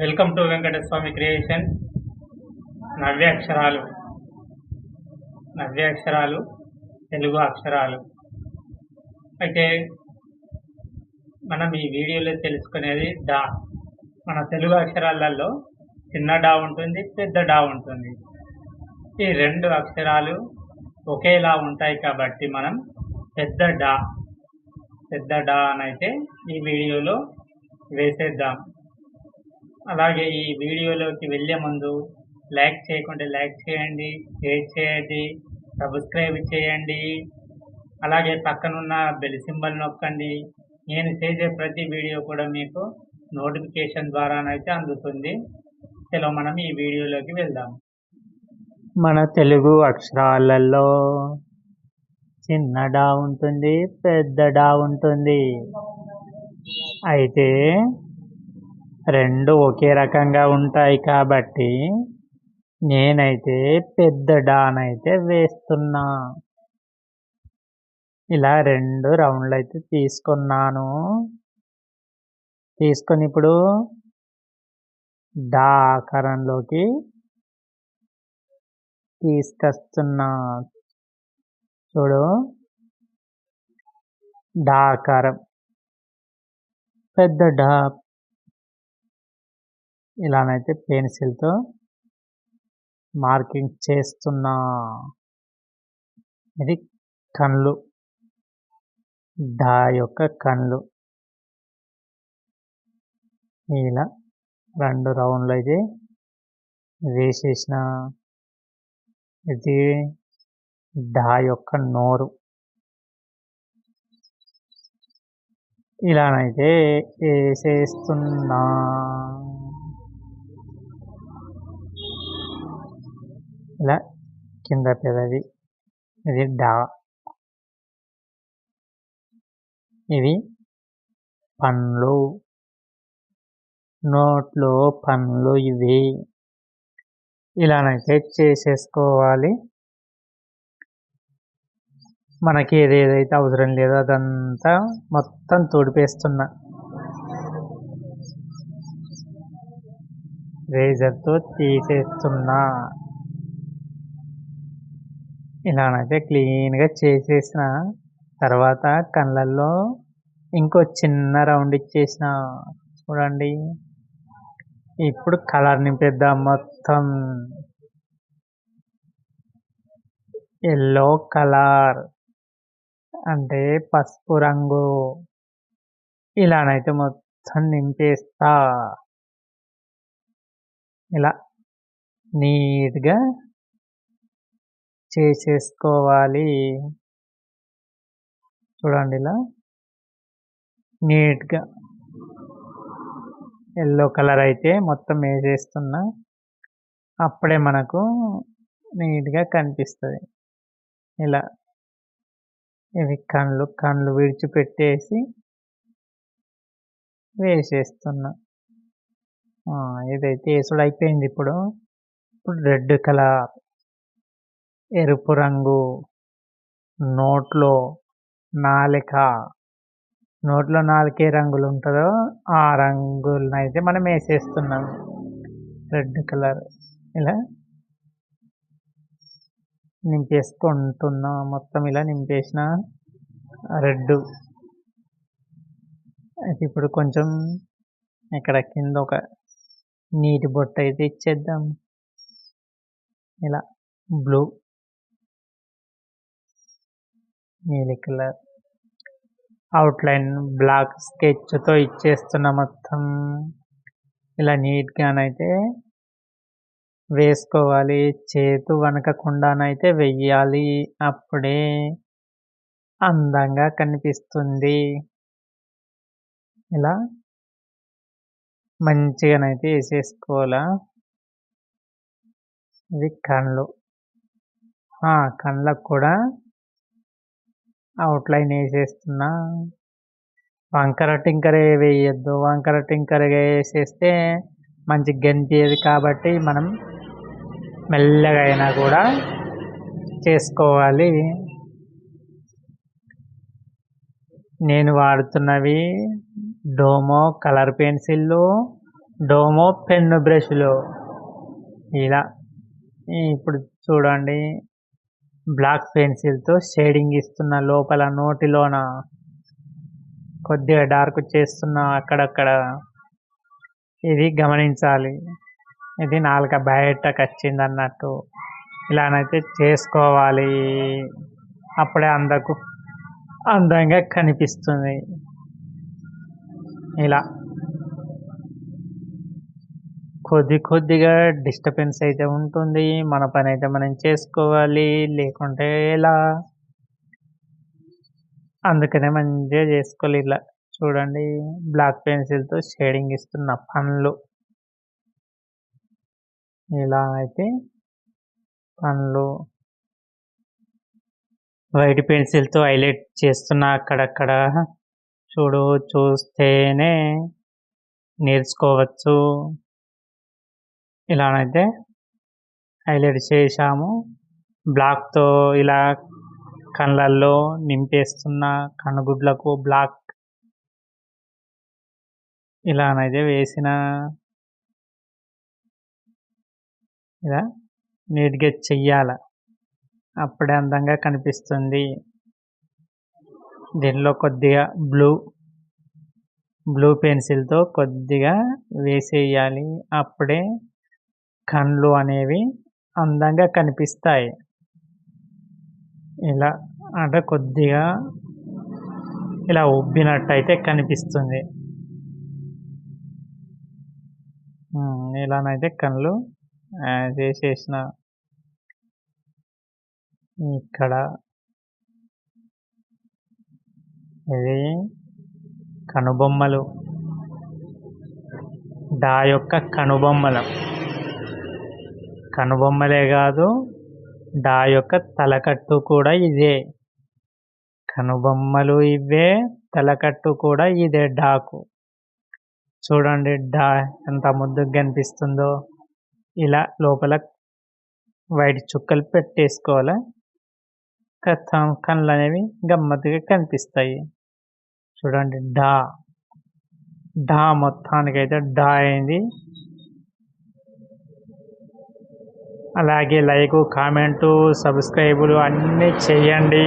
Welcome to Venkataswamy creation. నవ్యాక్షరాలు. నవ్యాక్షరాలు తెలుగు అక్షరాలు. అయితే మనం ఈ వీడియోలో తెలుసుకునేది డా. మన తెలుగు అక్షరాలలో చిన్న డా ఉంటుంది పెద్ద డా ఉంటుంది. ఈ రెండు అక్షరాలు ఒకేలా ఉంటాయి కాబట్టి మనం పెద్ద డా పెద్ద డా అని అయితే ఈ వీడియోలో వేసేద్దాం. అలాగే ఈ వీడియోలోకి వెళ్ళే ముందు లైక్ చేయకుంటే లైక్ చేయండి షేర్ చేయండి సబ్స్క్రైబ్ చేయండి. అలాగే పక్కనున్న బెల్ సింబల్ నొక్కండి. నేను చేసే ప్రతి వీడియో కూడా మీకు నోటిఫికేషన్ ద్వారానైతే అందుతుంది. సెలవు మనం ఈ వీడియోలోకి వెళ్దాం. మన తెలుగు అక్షరాలలో చిన్న డా ఉంటుంది పెద్ద డా ఉంటుంది. అయితే రెండు ఒకే రకంగా ఉంటాయి కాబట్టి నేనైతే పెద్ద డాన్ అయితే వేస్తున్నా. ఇలా రెండు రౌండ్లు అయితే తీసుకున్నాను. తీసుకొని ఇప్పుడు డా ఆకారంలోకి తీసుకొస్తున్నా. చూడు. డా ఆకారం. పెద్ద డా ఇలానైతే పెన్సిల్తో మార్కింగ్ చేస్తున్నా. ఇది కళ్ళు. డా యొక్క కళ్ళు. ఇలా రెండు రౌండ్లు అయితే వేసేసిన. ఇది డా యొక్క నోరు. ఇలానైతే వేసేస్తున్నా. ఇలా కింద పెదవి ఇది డా ఇవి పండ్లు నోట్లో పండ్లు ఇవి ఇలానైతే చేసేసుకోవాలి. మనకి ఏదేదైతే అవసరం లేదో అదంతా మొత్తం తోడిపేస్తున్నా. రేజర్తో తీసేస్తున్నా. ఇలానైతే క్లీన్గా చేసేసిన తర్వాత కళ్ళల్లో ఇంకో చిన్న రౌండ్ ఇచ్చేసిన. చూడండి. ఇప్పుడు కలర్ నింపేద్దాం మొత్తం. Yellow colour. అంటే పసుపు రంగు. ఇలానైతే మొత్తం నింపేస్తా. ఇలా నీట్గా చేసేసుకోవాలి చూడండి ఇలా నీట్గా ఎల్లో కలర్ అయితే మొత్తం వేసేస్తున్నా అప్పుడే మనకు నీట్గా కనిపిస్తుంది. ఇలా ఇవి కళ్ళు కళ్ళు విడిచిపెట్టేసి వేసేస్తున్నా. ఇదైతే వేసుడు అయిపోయింది ఇప్పుడు. ఇప్పుడు రెడ్ కలర్ ఎరుపు రంగు నోట్లో నాలిక. నోట్లో నాలుకే రంగులు ఉంటుందో ఆ రంగులనైతే అయితే మనం వేసేస్తున్నాం. Red colour. ఇలా నింపేసుకుంటున్నా. మొత్తం ఇలా నింపేసిన రెడ్ అయితే ఇప్పుడు కొంచెం ఇక్కడ కింద ఒక నీటి బొట్టు అయితే ఇచ్చేద్దాం. ఇలా బ్లూ. నీలి కలర్ అవుట్లైన్ బ్లాక్ స్కెచ్తో ఇచ్చేస్తున్న మొత్తం ఇలా నీట్గానైతే వేసుకోవాలి. చేతు వనకకుండానైతే వెయ్యాలి. అప్పుడే అందంగా కనిపిస్తుంది. ఇలా మంచిగానైతే వేసేసుకోవాలా. ఇది కళ్ళు కళ్ళకు కూడా అవుట్లైన్ వేసేస్తున్నా. వంకర టింకర వేయద్దు. వంకర టింకరగా వేసేస్తే మంచి గంతేది కాబట్టి మనం మెల్లగా అయినా కూడా చేసుకోవాలి. నేను వాడుతున్నవి డోమో కలర్ పెన్సిళ్ళు డోమో పెన్ను బ్రష్లు. ఇలా. ఇప్పుడు చూడండి. బ్లాక్ పెన్సిల్తో షేడింగ్ ఇస్తున్న లోపల నోటిలోన కొద్దిగా డార్క్ చేస్తున్న అక్కడక్కడ. ఇది గమనించాలి. ఇది నాలుక బయటకు వచ్చింది అన్నట్టు ఇలానైతే చేసుకోవాలి. అప్పుడే అందకు అందంగా కనిపిస్తుంది. ఇలా. కొద్ది కొద్దిగా డిస్టర్బెన్స్ అయితే ఉంటుంది. మన పని అయితే మనం చేసుకోవాలి. లేకుంటే ఎలా? అందుకనే మంచిగా చేసుకోవాలి ఇలా. చూడండి బ్లాక్ పెన్సిల్తో షేడింగ్ ఇస్తున్న పనులు. ఇలా అయితే పనులు. వైట్ పెన్సిల్తో హైలైట్ చేస్తున్న అక్కడక్కడ. చూడు చూస్తేనే నేర్చుకోవచ్చు. ఇలానైతే హైలైట్ చేశాము. బ్లాక్తో ఇలా కళ్ళల్లో నింపేస్తున్న కనుగుడ్లకు బ్లాక్ ఇలానైతే వేసిన ఇలా నీట్గా చెయ్యాల. అప్పుడే అందంగా కనిపిస్తుంది. దీనిలో కొద్దిగా బ్లూ బ్లూ పెన్సిల్తో కొద్దిగా వేసేయాలి. అప్పుడే కండ్లు అనేవి అందంగా కనిపిస్తాయి. ఇలా అంటే కొద్దిగా ఇలా ఉబ్బినట్టయితే కనిపిస్తుంది. ఇలానైతే కళ్ళు చేసేసిన ఇక్కడ ఇది కనుబొమ్మలు. డా యొక్క కనుబొమ్మలు. కనుబొమ్మలే కాదు డా యొక్క తలకట్టు కూడా ఇదే. కనుబొమ్మలు ఇవే తలకట్టు కూడా ఇదే డాకు. చూడండి డా ఎంత ముద్దుగా కనిపిస్తుందో. ఇలా లోపల వైట్ చుక్కలు పెట్టేసుకోవాలి? కథం కళ్ళు అనేవి గమ్మత్తుగా కనిపిస్తాయి. చూడండి డా. డా మొత్తానికైతే డా అయింది. అలాగే లైక్ కామెంటు సబ్స్క్రైబులు అన్నీ చేయండి.